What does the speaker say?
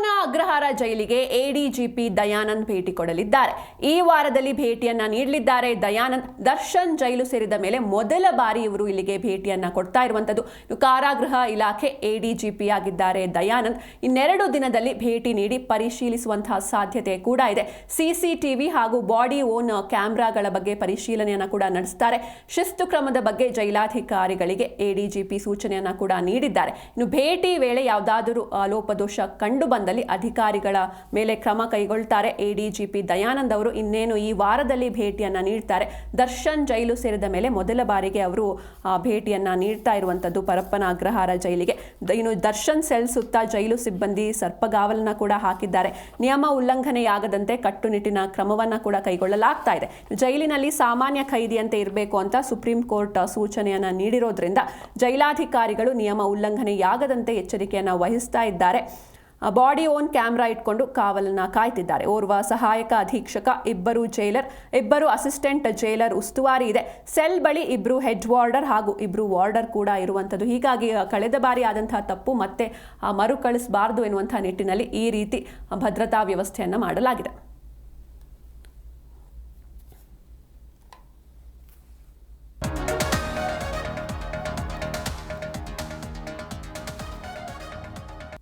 ಪರಪ್ಪನ ಅಗ್ರಹಾರ ಜೈಲಿಗೆ ಎಡಿಜಿಪಿ ದಯಾನಂದ್ ಭೇಟಿ ಕೊಡಲಿದ್ದಾರೆ. ಈ ವಾರದಲ್ಲಿ ಭೇಟಿಯನ್ನ ನೀಡಲಿದ್ದಾರೆ. ದಯಾನಂದ್ ದರ್ಶನ್ ಜೈಲು ಸೇರಿದ ಮೇಲೆ ಮೊದಲ ಬಾರಿ ಇವರು ಇಲ್ಲಿಗೆ ಭೇಟಿಯನ್ನ ಕೊಡ್ತಾ ಇರುವಂತದ್ದು. ಕಾರಾಗೃಹ ಇಲಾಖೆ ಎಡಿಜಿಪಿ ಆಗಿದ್ದಾರೆ. ದಯಾನಂದ್ ಇನ್ನೆರಡು ದಿನದಲ್ಲಿ ಭೇಟಿ ನೀಡಿ ಪರಿಶೀಲಿಸುವಂತಹ ಸಾಧ್ಯತೆ ಕೂಡ ಇದೆ. ಸಿಸಿಟಿವಿ ಹಾಗೂ ಬಾಡಿ ಓನ್ ಕ್ಯಾಮೆರಾಗಳ ಬಗ್ಗೆ ಪರಿಶೀಲನೆಯನ್ನ ಕೂಡ ನಡೆಸ್ತಾರೆ. ಶಿಸ್ತು ಕ್ರಮದ ಬಗ್ಗೆ ಜೈಲಾಧಿಕಾರಿಗಳಿಗೆ ಎಡಿಜಿಪಿ ಸೂಚನೆಯನ್ನ ಕೂಡ ನೀಡಿದ್ದಾರೆ. ಇನ್ನು ಭೇಟಿ ವೇಳೆ ಯಾವುದಾದರೂ ಲೋಪದೋಷ ಕಂಡು ಬಂದಲ್ಲಿ ಅಧಿಕಾರಿಗಳ ಮೇಲೆ ಕ್ರಮ ಕೈಗೊಳ್ತಾರೆ. ಎಡಿಜಿಪಿ ದಯಾನಂದ್ ಅವರು ಇನ್ನೇನು ಈ ವಾರದಲ್ಲಿ ಭೇಟಿಯನ್ನು ನೀಡ್ತಾರೆ. ದರ್ಶನ್ ಜೈಲು ಸೇರಿದ ಮೇಲೆ ಮೊದಲ ಬಾರಿಗೆ ಅವರು ಭೇಟಿಯನ್ನು ನೀಡ್ತಾ ಇರುವಂತದ್ದು ಪರಪ್ಪನ ಅಗ್ರಹಾರ ಜೈಲಿಗೆ. ಇನ್ನು ದರ್ಶನ್ ಸೆಲ್ ಸುತ್ತ ಜೈಲು ಸಿಬ್ಬಂದಿ ಸರ್ಪಗಾವಲನ್ನ ಕೂಡ ಹಾಕಿದ್ದಾರೆ. ನಿಯಮ ಉಲ್ಲಂಘನೆಯಾಗದಂತೆ ಕಟ್ಟುನಿಟ್ಟಿನ ಕ್ರಮವನ್ನ ಕೂಡ ಕೈಗೊಳ್ಳಲಾಗ್ತಾ ಇದೆ. ಜೈಲಿನಲ್ಲಿ ಸಾಮಾನ್ಯ ಖೈದಿಯಂತೆ ಇರಬೇಕು ಅಂತ ಸುಪ್ರೀಂ ಕೋರ್ಟ್ ಸೂಚನೆಯನ್ನ ನೀಡಿರೋದ್ರಿಂದ ಜೈಲಾಧಿಕಾರಿಗಳು ನಿಯಮ ಉಲ್ಲಂಘನೆಯಾಗದಂತೆ ಎಚ್ಚರಿಕೆಯನ್ನ ವಹಿಸ್ತಾ ಇದ್ದಾರೆ. ಬಾಡಿ ಓನ್ ಕ್ಯಾಮ್ರಾ ಇಟ್ಕೊಂಡು ಕಾವಲನ್ನ ಕಾಯ್ತಿದ್ದಾರೆ. ಓರ್ವ ಸಹಾಯಕ ಅಧೀಕ್ಷಕ, ಇಬ್ಬರು ಜೈಲರ್ ಇಬ್ಬರು ಅಸಿಸ್ಟೆಂಟ್ ಜೈಲರ್ ಉಸ್ತುವಾರಿ ಇದೆ. ಸೆಲ್ ಬಳಿ ಇಬ್ಬರು ಹೆಡ್ ವಾರ್ಡರ್ ಹಾಗೂ ಇಬ್ಬರು ವಾರ್ಡರ್ ಕೂಡ ಇರುವಂಥದ್ದು. ಹೀಗಾಗಿ ಕಳೆದ ಬಾರಿ ಆದಂತಹ ತಪ್ಪು ಮತ್ತೆ ಮರುಕಳಿಸಬಾರದು ಎನ್ನುವಂತಹ ನಿಟ್ಟಿನಲ್ಲಿ ಈ ರೀತಿ ಭದ್ರತಾ ವ್ಯವಸ್ಥೆಯನ್ನು ಮಾಡಲಾಗಿದೆ.